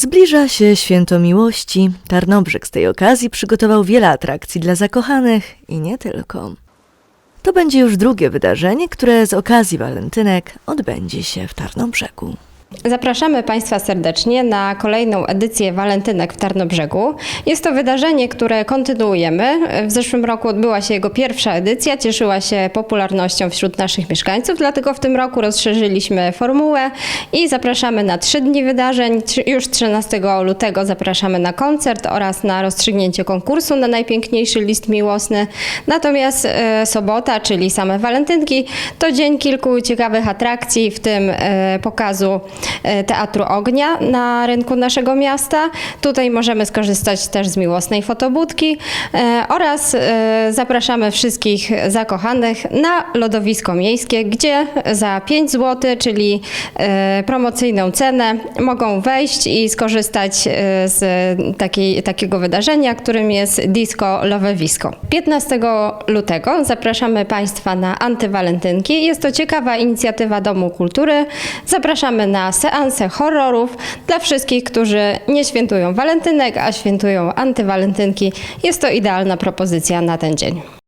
Zbliża się święto miłości. Tarnobrzeg z tej okazji przygotował wiele atrakcji dla zakochanych i nie tylko. To będzie już drugie wydarzenie, które z okazji walentynek odbędzie się w Tarnobrzegu. Zapraszamy Państwa serdecznie na kolejną edycję Walentynek w Tarnobrzegu. Jest to wydarzenie, które kontynuujemy. W zeszłym roku odbyła się jego pierwsza edycja, cieszyła się popularnością wśród naszych mieszkańców, dlatego w tym roku rozszerzyliśmy formułę i zapraszamy na trzy dni wydarzeń. Już 13 lutego zapraszamy na koncert oraz na rozstrzygnięcie konkursu na najpiękniejszy list miłosny. Natomiast e, sobota, czyli same walentynki, to dzień kilku ciekawych atrakcji, w tym e, pokazu Teatru Ognia na rynku naszego miasta. Tutaj możemy skorzystać też z miłosnej fotobudki e, oraz e, zapraszamy wszystkich zakochanych na lodowisko miejskie, gdzie za 5 zł, czyli e, promocyjną cenę, mogą wejść i skorzystać e, z takiej, takiego wydarzenia, którym jest Disco Lovewisko. 15 lutego zapraszamy Państwa na antywalentynki. Jest to ciekawa inicjatywa Domu Kultury. Zapraszamy na seanse horrorów dla wszystkich, którzy nie świętują walentynek, a świętują antywalentynki. Jest to idealna propozycja na ten dzień.